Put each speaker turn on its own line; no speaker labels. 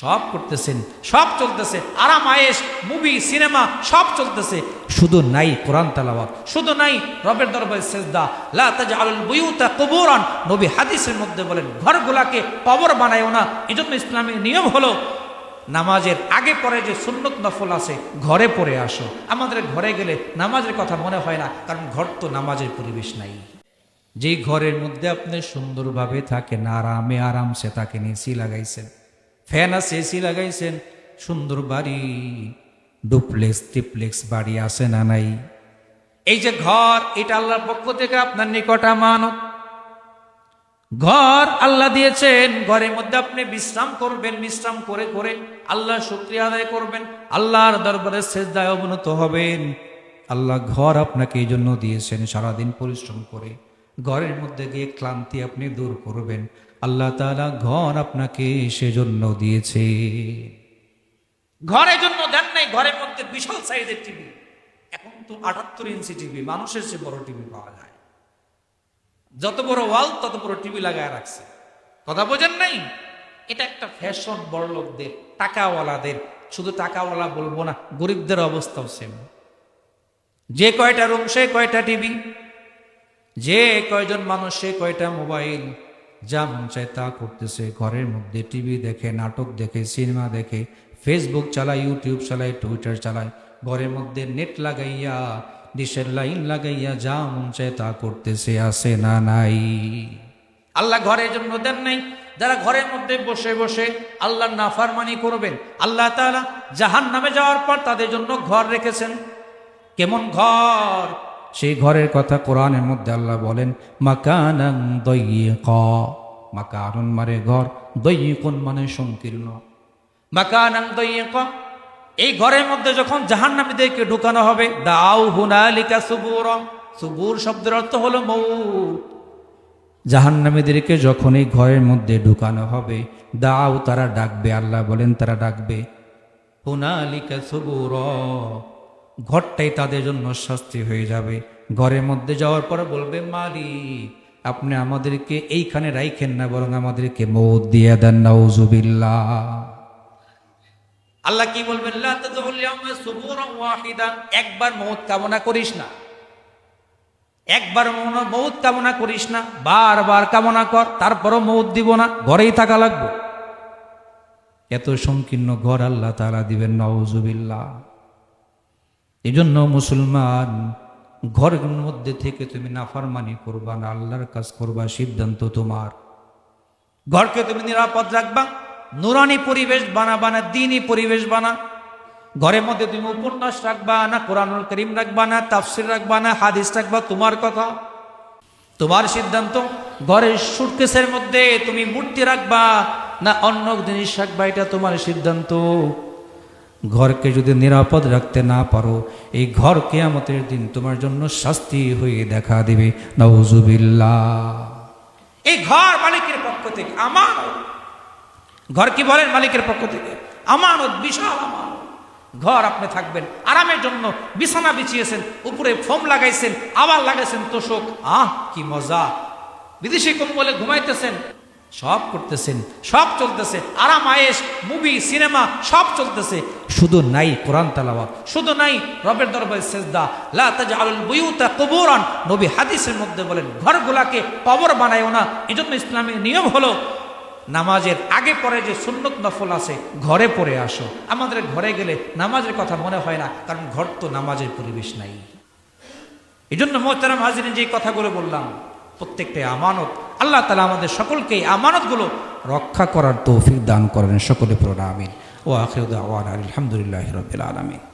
সব করতেছেন, সব চলতেছে। আরাম আয়েস মুভি, সিনেমা, সব চলতেছে। শুধু নাই কোরআন তালাওয়াত, শুধু নাই রবের দরবারে সেজদা। লা তাজআলুল বুয়ুতা কুবুরান। নবী হাদিসের মধ্যে বলেন, ঘরগুলাকে কবর বানায়ও না। এজন্য ইসলামের নিয়ম হলো, নামাজের আগে পরে যে সুন্নত নফল আছে, ঘরে পড়ে আসো। আমাদের ঘরে গেলে নামাজের কথা মনে হয় না, কারণ ঘর তো নামাজের পরিবেশ নাই। যেই ঘরের মধ্যে আপনি সুন্দরভাবে থাকেন, আরামে আরামসে থাকেন, এসি লাগাইছেন ফ্যান আছে, এসি লাগাইছেন। সুন্দর বাড়ি। ডুপ্লেক্স ট্রিপ্লেক্স বাড়ি আছে না নাই? এই যে ঘর, এটা আল্লাহর পক্ষ থেকে আপনার নিকট আমানত। ঘর আল্লাহ দিয়েছেন, ঘরের মধ্যে আপনি বিশ্রাম করবেন, বিশ্রাম করে করে আল্লাহ শুক্রিয়া আদায় করবেন, আল্লাহর দরবারে শেষদায় অবনত হবেন। আল্লাহ ঘর আপনাকে এই জন্য দিয়েছেন, সারাদিন পরিশ্রম করে। ঘরের মধ্যে গিয়ে ক্লান্তি আপনি দূর করবেন। আল্লাহ তাআলা ঘর আপনাকে সেজন্য দিয়েছে। ঘরের জন্য দেন নাই, ঘরের মধ্যে বিশাল সাইজের টিভি। এখন তো আটাত্তর ইঞ্চি টিভি, মানুষের চেয়ে বড় টিভি পাওয়া যায়। যত বড় ওয়াল, তত বড় টিভি লাগায় রাখছে। কথা বোঝেন নাই? এটা একটা ফ্যাশন বড় লোকদের টাকাওয়ালাদের। শুধু টাকাওয়ালা বলব না, গরিবদের অবস্থাও সেম যে কয়টা রুম সে কয়টা টিভি যে কয়জন মানুষ, সে কয়টা মোবাইল? যা মন চায় তা করতেছে। ঘরের মধ্যে টিভি দেখে, নাটক দেখে, সিনেমা দেখে ফেসবুক চালায় ইউটিউব চালায় টুইটার চালায়। ঘরের মধ্যে নেট লাগাইয়া, ডিশের লাইন লাগাইয়া যা মন চায় তা করতেছে আসে না নাই? আল্লাহ ঘরের জন্য দেন নাই। যারা ঘরের মধ্যে বসে বসে আল্লাহর নাফারমানি করবেন, আল্লাহ তাআলা জাহান নামে যাওয়ার পর তাদের জন্য ঘর রেখেছেন। কেমন ঘর? সেই ঘরের কথা কোরআনের মধ্যে আল্লাহ বলেন মাকানাং দইক মাকানুন মানে ঘর দইকুন মানে সংকীর্ণ। মাকানাং দইক এই ঘরের মধ্যে যখন জাহান্নামীদেরকে ঢুকানো হবে দাও হুনালিকা সুবুর। সুবুর শব্দের অর্থ হলো মৌত জাহান্নামীদেরকে যখন এই ঘরের মধ্যে ঢুকানো হবে দাও তারা ডাকবে, আল্লাহ বলেন তারা ডাকবে। হুনালিকা সুবুর। ঘরটাই তাদের জন্য শাস্তি হয়ে যাবে। ঘরের মধ্যে যাওয়ার পর বলবে, মালিক, আপনি আমাদেরকে এইখানে রাইখেন না, বরং আমাদেরকে মৌত দিয়ে দেন, নাউজুবিল্লাহ। আল্লাহ কি বলবেন একবার মৌত কামনা করিস না। একবার মৌত কামনা করিস না, বারবার কামনা কর, তারপরও মৌত দিব না, ঘরেই থাকা লাগবে। এত সংকীর্ণ ঘর আল্লাহ তারা দিবেন নওজুবিল্লাহ এই জন্য মুসলমান, ঘরের মধ্যে থেকে তুমি নাফারমানি করবা না, আল্লাহর কাজ করবা, সিদ্ধান্ত তোমার। ঘরকে তুমি নিরাপদ রাখবা, নুরানি পরিবেশ বানাবা না, দিনই পরিবেশ বানা। ঘরের মধ্যে তুমি উপন্যাস রাখবা না, কোরআনুল করিম রাখবা না, তাফসির রাখবা না, হাদিস রাখবা, তোমার কথা। তোমার সিদ্ধান্ত, ঘরের সুটকেসের মধ্যে তুমি মূর্তি রাখবা না, অন্য জিনিস রাখবা, এটা তোমার সিদ্ধান্ত। ঘরকে যদি নিরাপদ রাখতে না পারো, এই ঘর কেয়ামতের দিন তোমার জন্য শাস্তি হয়ে দেখা দিবে। নওজুবিল্লাহ এই ঘর মালিকের পক্ষ থেকে আমার ঘর কি বলেন মালিকের পক্ষ থেকে? আমানত বিশাল আমানত। ঘর আপনি থাকবেন, আরামের জন্য বিছানা বিছিয়েছেন, উপরে ফোম লাগাইছেন, আবার লাগাইছেন তোষক। আহ, কি মজা। বিদেশি কম্বলে ঘুমাইতেছেন সব করতেছেন, সব চলতেছে। আরাম আয়েস মুভি, সিনেমা, সব চলতেছে। শুধু নাই কোরআন তালাওয়াত, শুধু নাই রবের দরবারে সেজদা। লা তাজআলুল বুয়ুতা কুবুরান। নবী হাদিসের মধ্যে বলেন, ঘরগুলাকে কবর বানায়ও না। এজন্য ইসলামের নিয়ম হলো, নামাজের আগে পরে যে সুন্নত নফল আছে, ঘরে পড়ে আসো। আমাদের ঘরে গেলে নামাজের কথা মনে হয় না, কারণ ঘর তো নামাজের পরিবেশ নাই। এই জন্য মোহতারাম হাজির যে কথাগুলো বললাম প্রত্যেকটাই আমানত, আল্লাহ তালা আমাদের সকলকে এই আমানতগুলো রক্ষা করার তৌফিক দান করেন। সকলে প্রণামিন ও আখির আলহামদুলিল্লাহ রবিল আলমিন।